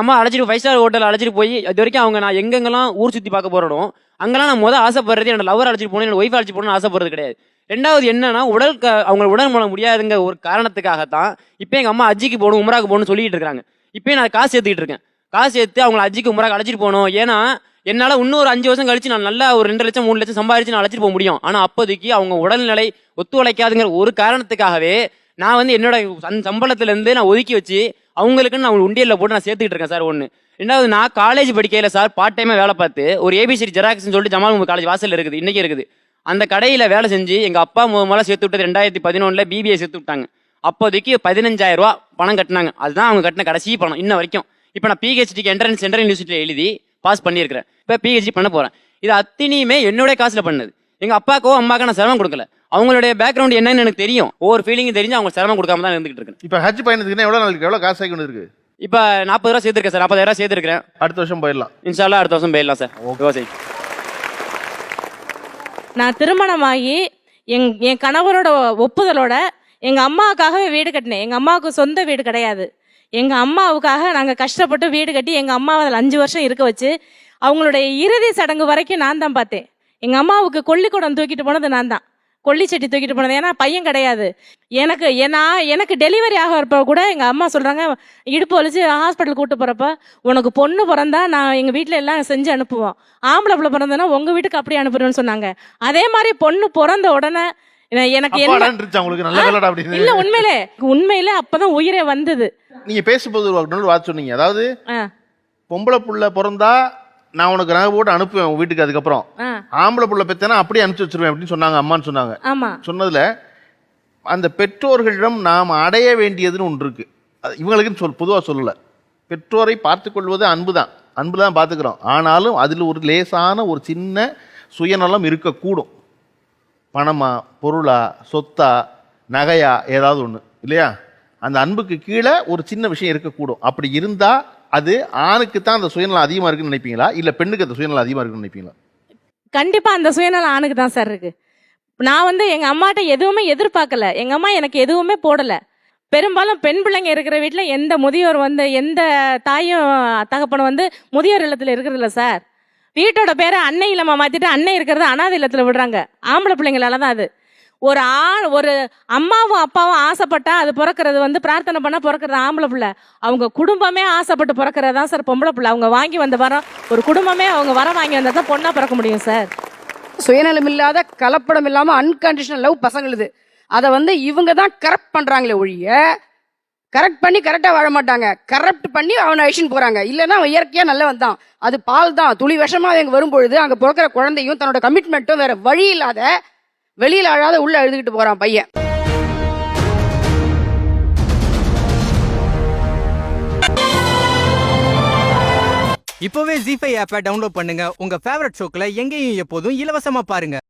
அம்மா அழைச்சிட்டு five star hotel அழைச்சிட்டு போய் இது வரைக்கும் அவங்க நான் எங்கெங்கெல்லாம் ஊர் சுற்றி பார்க்க போகிறோம் அங்கெல்லாம் நான் முதல் ஆசைப்படுறது என்னோட லவர் அழைச்சிட்டு போகணும் என்னோட ஒய்ஃப் அழைச்சிட்டு போகணும்னு ஆசைப்படுறது கிடையாது. ரெண்டாவது என்னன்னா உடல் க அவங்க உடல் மூலம் முடியாதுங்க ஒரு காரணத்துக்காகத்தான் இப்போ எங்கள் அம்மா அஜிக்கு போகணும் உமராக்கு போகணும்னு சொல்லிட்டு இருக்காங்க இப்போ நான் காசு சேர்த்துக்கிட்டு இருக்கேன். காசு சேர்த்து அவங்கள அஜிக்கு உமராக்கு அழைச்சிட்டு போகணும். ஏன்னா என்னால் இன்னும் ஒரு அஞ்சு வருஷம் கழிச்சு நான் நல்லா ஒரு ரெண்டு லட்சம் மூணு லட்சம் சம்பாதிச்சு நான் அழைச்சிட்டு போக முடியும். ஆனால் அப்போதைக்கு அவங்க உடல்நிலை ஒத்துழைக்காதுங்கிற ஒரு காரணத்துக்காகவே நான் வந்து என்னோட சம்- சம்பளத்துலேருந்து நான் ஒதுக்கி வச்சு அவங்களுக்குன்னு நான் உண்டியலில் போட்டு நான் சேர்த்துக்கிட்டு இருக்கேன் சார் ஒன்று ரெண்டாவது நான் காலேஜ் படிக்கையில் சார் பார்ட் டைமாக வேலை பார்த்து ஒரு ஏபிசி ஜெராக்ஸ்னு சொல்லிட்டு ஜமால் காலேஜ் வாசல் இருக்குது இன்னைக்கு இருக்குது. அந்த கடையில் வேலை செஞ்சு எங்கள் அப்பா மூலமாக முதல்ல சேர்த்து விட்டது ரெண்டாயிரத்தி பதினொன்றில் பிபிஐ சேர்த்து விட்டாங்க. அப்போதைக்கு பதினஞ்சாயிரம் ரூபா பணம் கட்டினாங்க. அதுதான் அவங்க கட்டின கடைசி பணம் இன்ன வரைக்கும். இப்போ நான் பிஹெச்டிக்கு என்ட்ரன்ஸ் சென்ட்ரல் யூனிவர்சிட்டியில் எழுதி பாஸ் பண்ணியிருக்கிறேன். இப்போ பிஹெச்டி பண்ண போகிறேன் இது அத்தனையுமே என்னுடைய காசில் பண்ணது. எங்கள் அப்பாக்கோ அம்மாக்கோ நான் சிரமம் கொடுக்கல. அவங்களுடைய பேக்ரவுண்ட் என்னன்னு எனக்கு தெரியும். ஒவ்வொரு ஃபீலிங்கும் தெரிஞ்சு அவங்க சிரமம் கொடுக்காம தான் இருந்துகிட்டு இருக்கேன் இப்போ ஹஜ் பயணத்துக்குன்னா எவ்வளோ நாளைக்கு எவ்வளோ காசு ஆகி இருக்கு? இப்போ நாற்பது ரூபா சேர்த்துருக்கேன் சார். நாற்பதாயிரம் சேர்த்துருக்கேன் அடுத்த வருஷம் போயிடலாம். இன்ஷால்லா அடுத்த வருஷம் போயிடலாம் சார். விவசாயி. நான் திருமணமாகி எங் என் கணவரோட ஒப்புதலோட எங்கள் அம்மாவுக்காகவே வீடு கட்டினேன். எங்கள் அம்மாவுக்கு சொந்த வீடு கிடையாது. எங்கள் அம்மாவுக்காக நாங்கள் கஷ்டப்பட்டு வீடு கட்டி எங்கள் அம்மாவை அதில் அஞ்சு வருஷம் இருக்க வச்சு அவங்களுடைய இறுதி சடங்கு வரைக்கும் நான் தான் பார்த்தேன். எங்கள் அம்மாவுக்கு கொல்லிக்குடம் தூக்கிட்டு போனது நான் தான். கொல்லிச்சட்டி தூக்கிட்டு போனது. ஏன்னா பையன் கிடையாது. எனக்கு ஏன்னா எனக்கு டெலிவரி ஆகிறப்ப கூட எங்கள் அம்மா சொல்கிறாங்க இடுப்பு வலிச்சு ஹாஸ்பிட்டல் கூட்டு போகிறப்ப உனக்கு பொண்ணு பிறந்தா நான் எங்கள் வீட்டில் எல்லாம் செஞ்சு அனுப்புவோம். ஆம்பளை பிள்ளை பிறந்தனா உங்கள் வீட்டுக்கு அப்படியே அனுப்புறேன்னு சொன்னாங்க. அதே மாதிரி பொண்ணு பிறந்த உடனே எனக்கு இல்ல உண்மையிலே. உண்மையிலே அப்பதான் உயிரே வந்தது. நீங்க பேசும்போது ஒரு வார்த்தை சொன்னீங்க. அதாவது பொம்பளை புள்ள பிறந்தா நான் உனக்கு நகை போட்டு அனுப்புவேன் உங்க வீட்டுக்கு அதுக்கப்புறம். ஆம்பளை புள்ள பெத்தனா அப்படியே அனுப்பிச்சு வச்சிருவேன் அப்படின்னு சொன்னாங்க அம்மான்னு சொன்னாங்க. ஆமா. சொன்னதுல அந்த பெற்றோர்களிடம் நாம் அடைய வேண்டியதுன்னு ஒன்று இருக்கு. அது இவங்களுக்குன்னு சொல் பொதுவாக சொல்லல. பெற்றோரை பார்த்து கொள்வது அன்பு தான் அன்பு தான் பார்த்துக்கிறோம். ஆனாலும் அதில் ஒரு லேசான ஒரு சின்ன சுயநலம் இருக்கக்கூடும். பணமா பொருளா சொத்தா நகையா ஏதாவது ஒன்று இல்லையா? அந்த அன்புக்கு கீழே ஒரு சின்ன விஷயம் இருக்கக்கூடும். அப்படி இருந்தா அது ஆணுக்கு தான் அந்த சுயநலம் அதிகமாக இருக்குன்னு நினைப்பீங்களா? இல்லை பெண்ணுக்கு அந்த சுயநலம் அதிகமாக இருக்குன்னு நினைப்பீங்களா? கண்டிப்பாக அந்த சுயநலம் ஆணுக்கு தான் சார் இருக்கு. நான் வந்து எங்கள் அம்மாட்ட எதுவுமே எதிர்பார்க்கல. எங்கள் அம்மா எனக்கு எதுவுமே போடலை. பெரும்பாலும் பெண் பிள்ளைங்க இருக்கிற வீட்டில் எந்த முதியோர் வந்து எந்த தாயும் தகப்பனும் வந்து முதியோர் இல்லத்தில் இருக்கிறதில்ல சார் வீட்டோட பேரை அன்னை இல்லமாக மாத்திட்டு அன்னை இருக்கிறது அனாதை இல்லத்தில் விடுறாங்க. ஆம்பளை பிள்ளைங்களால தான் அது. ஒரு ஆண் ஒரு அம்மாவும் அப்பாவும் ஆசைப்பட்டா அது பிறக்கிறது வந்து பிரார்த்தனை பண்ணால் பிறக்கிறது ஆம்பளை பிள்ளை. அவங்க குடும்பமே ஆசைப்பட்டு பிறக்கிறது தான் சார் பொம்பளை பிள்ளை. அவங்க வாங்கி வந்த வரம் ஒரு குடும்பமே அவங்க வரம் வாங்கி வந்தால் தான் பொண்ணாக பிறக்க முடியும் சார். சுயநலம் இல்லாத கலப்படம் இல்லாமல் அன்கண்டிஷனல் லவ் பசங்களுது. அதை வந்து இவங்க தான் கரெக்ட் பண்ணுறாங்களே ஒழிய கரெக்ட் பண்ணி கரெக்டாக வாழ மாட்டாங்க. கரெக்ட் பண்ணி அவனை அழிச்சுன்னு போகிறாங்க இல்லைன்னா அவன் இயற்கையாக நல்லவன் தான். அது பால் தான். துளி விஷமாக அவங்க வரும்பொழுது அங்கே பிறக்கிற குழந்தையும் தன்னோட கமிட்மெண்ட்டும் வேற வழி இல்லாத வெளியில அழாத உள்ள எழுதுகிட்டு போறான் பையன். இப்போவே ஜிஃபை ஆப்பை டவுன்லோட் பண்ணுங்க. உங்க ஃபேவரட் ஷோக்களை எங்கேயும் எப்போதும் இலவசமா பாருங்க.